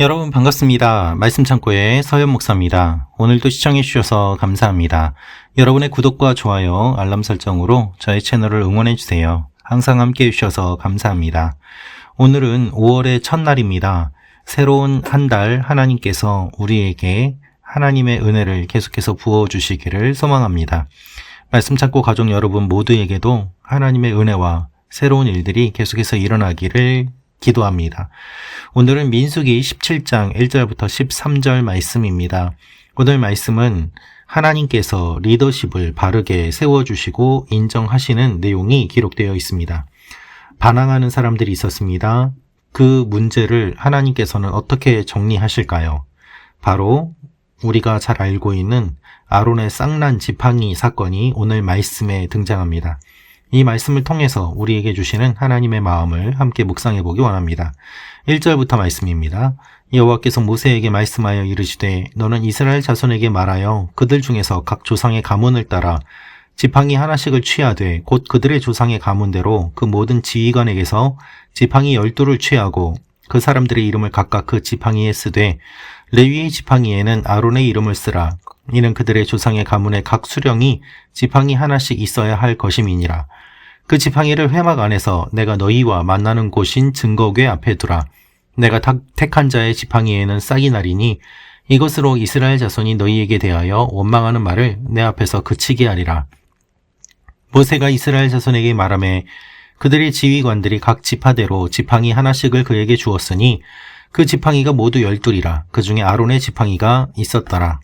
여러분 반갑습니다. 말씀 창고의 서현 목사입니다. 오늘도 시청해 주셔서 감사합니다. 여러분의 구독과 좋아요, 알람 설정으로 저의 채널을 응원해 주세요. 항상 함께 해 주셔서 감사합니다. 오늘은 5월의 첫날입니다. 새로운 한 달 하나님께서 우리에게 하나님의 은혜를 계속해서 부어 주시기를 소망합니다. 말씀 창고 가족 여러분 모두에게도 하나님의 은혜와 새로운 일들이 계속해서 일어나기를 기도합니다. 오늘은 민수기 17장 1절부터 13절 말씀입니다. 오늘 말씀은 하나님께서 리더십을 바르게 세워주시고 인정하시는 내용이 기록되어 있습니다. 반항하는 사람들이 있었습니다. 그 문제를 하나님께서는 어떻게 정리하실까요? 바로 우리가 잘 알고 있는 아론의 쌍난 지팡이 사건이 오늘 말씀에 등장합니다. 이 말씀을 통해서 우리에게 주시는 하나님의 마음을 함께 묵상해 보기 원합니다. 1절부터 말씀입니다. 여호와께서 모세에게 말씀하여 이르시되 너는 이스라엘 자손에게 말하여 그들 중에서 각 조상의 가문을 따라 지팡이 하나씩을 취하되 곧 그들의 조상의 가문대로 그 모든 지휘관에게서 지팡이 열두를 취하고 그 사람들의 이름을 각각 그 지팡이에 쓰되 레위의 지팡이에는 아론의 이름을 쓰라 이는 그들의 조상의 가문의 각 수령이 지팡이 하나씩 있어야 할 것임이니라 그 지팡이를 회막 안에서 내가 너희와 만나는 곳인 증거궤 앞에 두라. 내가 택한 자의 지팡이에는 싹이 나리니 이것으로 이스라엘 자손이 너희에게 대하여 원망하는 말을 내 앞에서 그치게 하리라. 모세가 이스라엘 자손에게 말하매 그들의 지휘관들이 각 지파대로 지팡이 하나씩을 그에게 주었으니 그 지팡이가 모두 열둘이라 그 중에 아론의 지팡이가 있었더라.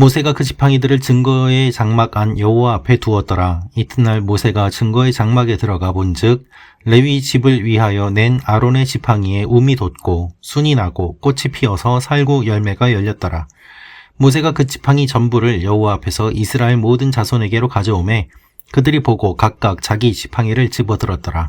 모세가 그 지팡이들을 증거의 장막 안 여호와 앞에 두었더라. 이튿날 모세가 증거의 장막에 들어가 본즉 레위 집을 위하여 낸 아론의 지팡이에 움이 돋고 순이 나고 꽃이 피어서 살구 열매가 열렸더라. 모세가 그 지팡이 전부를 여호와 앞에서 이스라엘 모든 자손에게로 가져오매 그들이 보고 각각 자기 지팡이를 집어들었더라.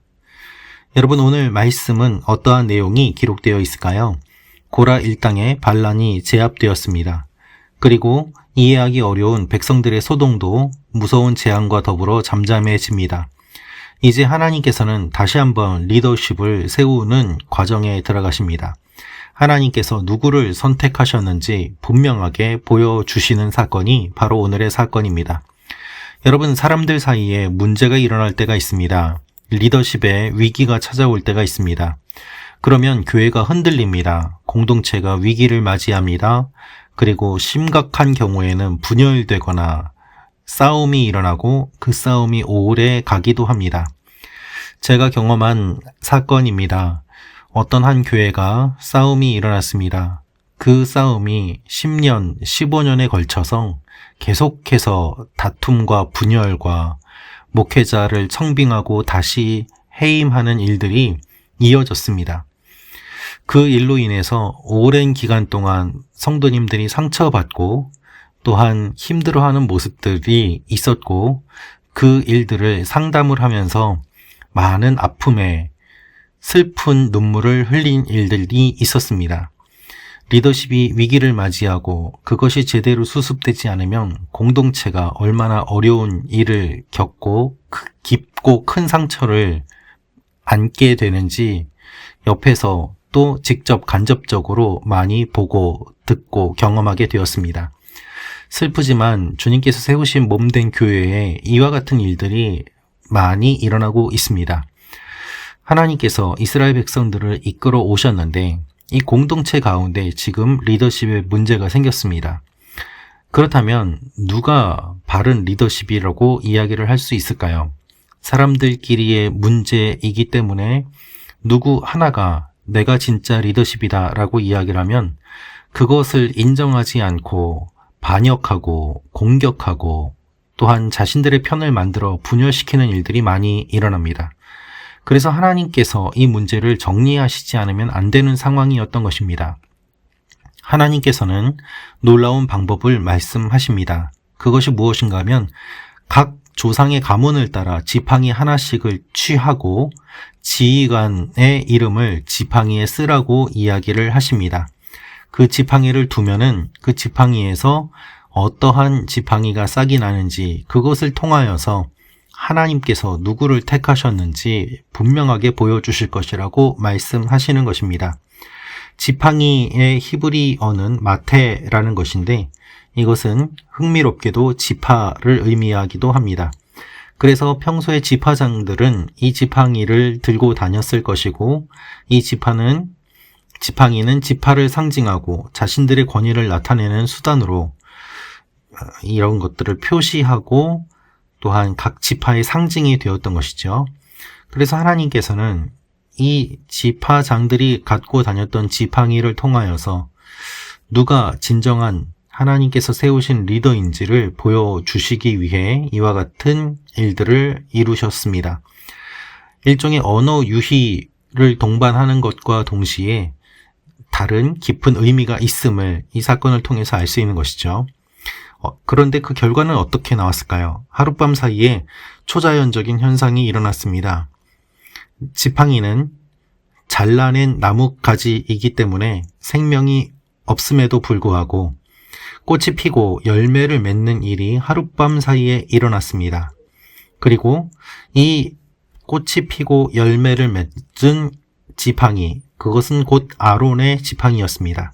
여러분 오늘 말씀은 어떠한 내용이 기록되어 있을까요? 고라 일당에 반란이 제압되었습니다. 그리고 이해하기 어려운 백성들의 소동도 무서운 재앙과 더불어 잠잠해집니다. 이제 하나님께서는 다시 한번 리더십을 세우는 과정에 들어가십니다. 하나님께서 누구를 선택하셨는지 분명하게 보여주시는 사건이 바로 오늘의 사건입니다. 여러분, 사람들 사이에 문제가 일어날 때가 있습니다. 리더십에 위기가 찾아올 때가 있습니다. 그러면 교회가 흔들립니다. 공동체가 위기를 맞이합니다. 그리고 심각한 경우에는 분열되거나 싸움이 일어나고 그 싸움이 오래 가기도 합니다. 제가 경험한 사건입니다. 어떤 한 교회가 싸움이 일어났습니다. 그 싸움이 10년, 15년에 걸쳐서 계속해서 다툼과 분열과 목회자를 청빙하고 다시 해임하는 일들이 이어졌습니다. 그 일로 인해서 오랜 기간 동안 성도님들이 상처받고 또한 힘들어하는 모습들이 있었고 그 일들을 상담을 하면서 많은 아픔에 슬픈 눈물을 흘린 일들이 있었습니다. 리더십이 위기를 맞이하고 그것이 제대로 수습되지 않으면 공동체가 얼마나 어려운 일을 겪고 깊고 큰 상처를 안게 되는지 옆에서 또 직접 간접적으로 많이 보고 듣고 경험하게 되었습니다. 슬프지만 주님께서 세우신 몸된 교회에 이와 같은 일들이 많이 일어나고 있습니다. 하나님께서 이스라엘 백성들을 이끌어 오셨는데 이 공동체 가운데 지금 리더십에 문제가 생겼습니다. 그렇다면 누가 바른 리더십이라고 이야기를 할 수 있을까요? 사람들끼리의 문제이기 때문에 누구 하나가 내가 진짜 리더십이다 라고 이야기를 하면 그것을 인정하지 않고 반역하고 공격하고 또한 자신들의 편을 만들어 분열시키는 일들이 많이 일어납니다. 그래서 하나님께서 이 문제를 정리하시지 않으면 안 되는 상황이었던 것입니다. 하나님께서는 놀라운 방법을 말씀하십니다. 그것이 무엇인가 하면 각 조상의 가문을 따라 지팡이 하나씩을 취하고 지휘관의 이름을 지팡이에 쓰라고 이야기를 하십니다. 그 지팡이를 두면은 그 지팡이에서 어떠한 지팡이가 싹이 나는지 그것을 통하여서 하나님께서 누구를 택하셨는지 분명하게 보여주실 것이라고 말씀하시는 것입니다. 지팡이의 히브리어는 마테라는 것인데 이것은 흥미롭게도 지파를 의미하기도 합니다. 그래서 평소에 지파장들은 이 지팡이를 들고 다녔을 것이고 이 지파는 지팡이는 지파를 상징하고 자신들의 권위를 나타내는 수단으로 어, 이런 것들을 표시하고 또한 각 지파의 상징이 되었던 것이죠. 그래서 하나님께서는 이 지파장들이 갖고 다녔던 지팡이를 통하여서 누가 진정한 하나님께서 세우신 리더인지를 보여주시기 위해 이와 같은 일들을 이루셨습니다. 일종의 언어 유희를 동반하는 것과 동시에 다른 깊은 의미가 있음을 이 사건을 통해서 알 수 있는 것이죠. 어, 그런데 그 결과는 어떻게 나왔을까요? 하룻밤 사이에 초자연적인 현상이 일어났습니다. 지팡이는 잘라낸 나뭇가지이기 때문에 생명이 없음에도 불구하고 꽃이 피고 열매를 맺는 일이 하룻밤 사이에 일어났습니다. 그리고 이 꽃이 피고 열매를 맺은 지팡이, 그것은 곧 아론의 지팡이였습니다.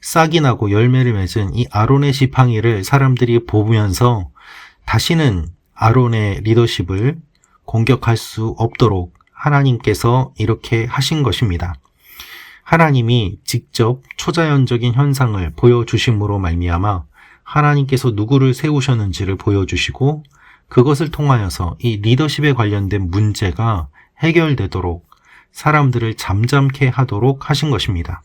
싹이 나고 열매를 맺은 이 아론의 지팡이를 사람들이 보면서 다시는 아론의 리더십을 공격할 수 없도록 하나님께서 이렇게 하신 것입니다. 하나님이 직접 초자연적인 현상을 보여주심으로 말미암아 하나님께서 누구를 세우셨는지를 보여주시고 그것을 통하여서 이 리더십에 관련된 문제가 해결되도록 사람들을 잠잠케 하도록 하신 것입니다.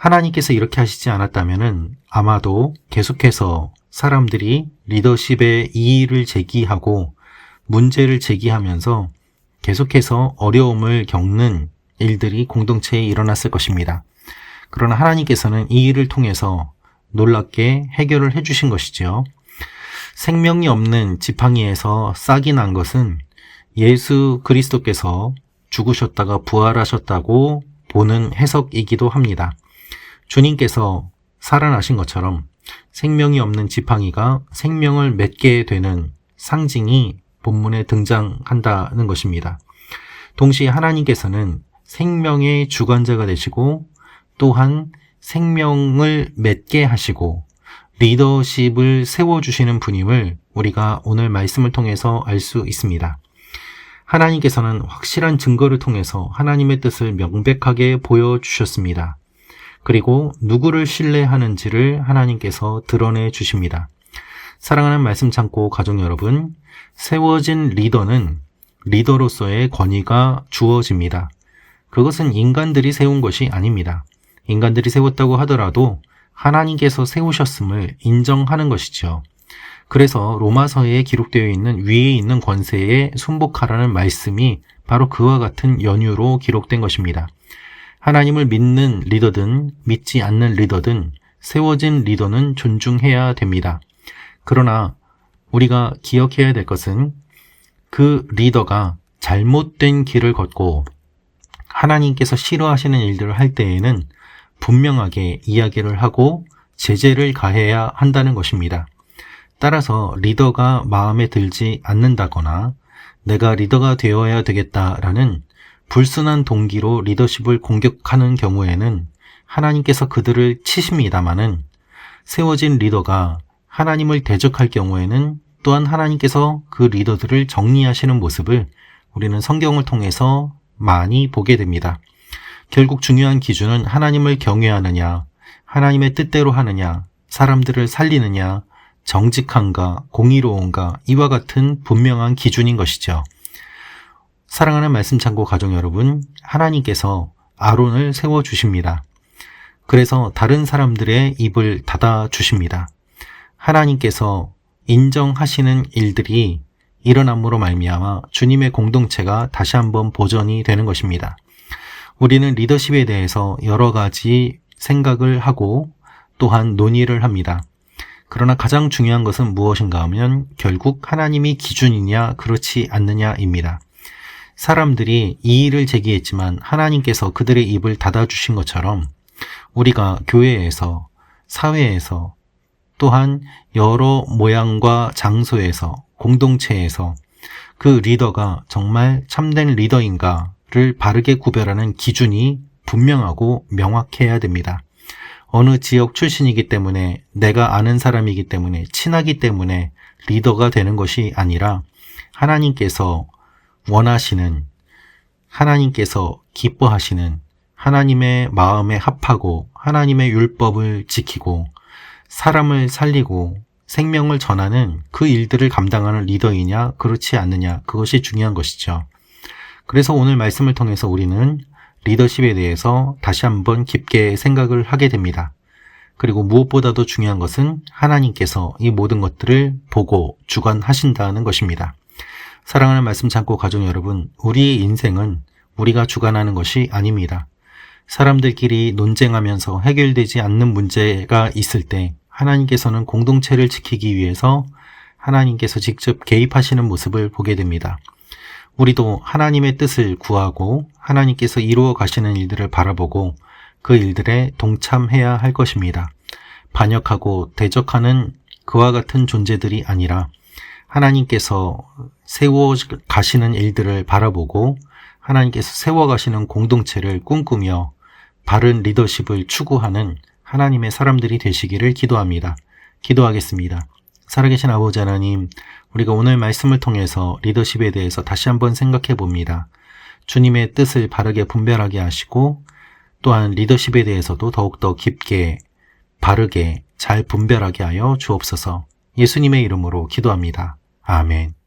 하나님께서 이렇게 하시지 않았다면 아마도 계속해서 사람들이 리더십의 이의를 제기하고 문제를 제기하면서 계속해서 어려움을 겪는 일들이 공동체에 일어났을 것입니다. 그러나 하나님께서는 이 일을 통해서 놀랍게 해결을 해주신 것이지요. 생명이 없는 지팡이에서 싹이 난 것은 예수 그리스도께서 죽으셨다가 부활하셨다고 보는 해석이기도 합니다. 주님께서 살아나신 것처럼 생명이 없는 지팡이가 생명을 맺게 되는 상징이 본문에 등장한다는 것입니다. 동시에 하나님께서는 생명의 주관자가 되시고 또한 생명을 맺게 하시고 리더십을 세워주시는 분임을 우리가 오늘 말씀을 통해서 알 수 있습니다. 하나님께서는 확실한 증거를 통해서 하나님의 뜻을 명백하게 보여주셨습니다. 그리고 누구를 신뢰하는지를 하나님께서 드러내 주십니다. 사랑하는 말씀 참고 가족 여러분, 세워진 리더는 리더로서의 권위가 주어집니다. 그것은 인간들이 세운 것이 아닙니다. 인간들이 세웠다고 하더라도 하나님께서 세우셨음을 인정하는 것이죠. 그래서 로마서에 기록되어 있는 위에 있는 권세에 순복하라는 말씀이 바로 그와 같은 연유로 기록된 것입니다. 하나님을 믿는 리더든 믿지 않는 리더든 세워진 리더는 존중해야 됩니다. 그러나 우리가 기억해야 될 것은 그 리더가 잘못된 길을 걷고 하나님께서 싫어하시는 일들을 할 때에는 분명하게 이야기를 하고 제재를 가해야 한다는 것입니다. 따라서 리더가 마음에 들지 않는다거나 내가 리더가 되어야 되겠다라는 불순한 동기로 리더십을 공격하는 경우에는 하나님께서 그들을 치십니다마는 세워진 리더가 하나님을 대적할 경우에는 또한 하나님께서 그 리더들을 정리하시는 모습을 우리는 성경을 통해서 많이 보게 됩니다. 결국 중요한 기준은 하나님을 경외하느냐, 하나님의 뜻대로 하느냐, 사람들을 살리느냐, 정직한가, 공의로운가, 이와 같은 분명한 기준인 것이죠. 사랑하는 말씀 창고 가족 여러분, 하나님께서 아론을 세워 주십니다. 그래서 다른 사람들의 입을 닫아 주십니다. 하나님께서 인정하시는 일들이 일어남으로 말미암아 주님의 공동체가 다시 한번 보존이 되는 것입니다. 우리는 리더십에 대해서 여러 가지 생각을 하고 또한 논의를 합니다. 그러나 가장 중요한 것은 무엇인가 하면 결국 하나님이 기준이냐 그렇지 않느냐입니다. 사람들이 이의를 제기했지만 하나님께서 그들의 입을 닫아주신 것처럼 우리가 교회에서 사회에서 또한 여러 모양과 장소에서 공동체에서 그 리더가 정말 참된 리더인가를 바르게 구별하는 기준이 분명하고 명확해야 됩니다. 어느 지역 출신이기 때문에 내가 아는 사람이기 때문에 친하기 때문에 리더가 되는 것이 아니라 하나님께서 원하시는 하나님께서 기뻐하시는 하나님의 마음에 합하고 하나님의 율법을 지키고 사람을 살리고 생명을 전하는 그 일들을 감당하는 리더이냐 그렇지 않느냐 그것이 중요한 것이죠. 그래서 오늘 말씀을 통해서 우리는 리더십에 대해서 다시 한번 깊게 생각을 하게 됩니다. 그리고 무엇보다도 중요한 것은 하나님께서 이 모든 것들을 보고 주관하신다는 것입니다. 사랑하는 말씀 참고 가족 여러분, 우리의 인생은 우리가 주관하는 것이 아닙니다. 사람들끼리 논쟁하면서 해결되지 않는 문제가 있을 때 하나님께서는 공동체를 지키기 위해서 하나님께서 직접 개입하시는 모습을 보게 됩니다. 우리도 하나님의 뜻을 구하고 하나님께서 이루어 가시는 일들을 바라보고 그 일들에 동참해야 할 것입니다. 반역하고 대적하는 그와 같은 존재들이 아니라 하나님께서 세워 가시는 일들을 바라보고 하나님께서 세워 가시는 공동체를 꿈꾸며 바른 리더십을 추구하는 하나님의 사람들이 되시기를 기도합니다. 기도하겠습니다. 살아계신 아버지 하나님, 우리가 오늘 말씀을 통해서 리더십에 대해서 다시 한번 생각해 봅니다. 주님의 뜻을 바르게 분별하게 하시고 또한 리더십에 대해서도 더욱더 깊게 바르게 잘 분별하게 하여 주옵소서 예수님의 이름으로 기도합니다. 아멘.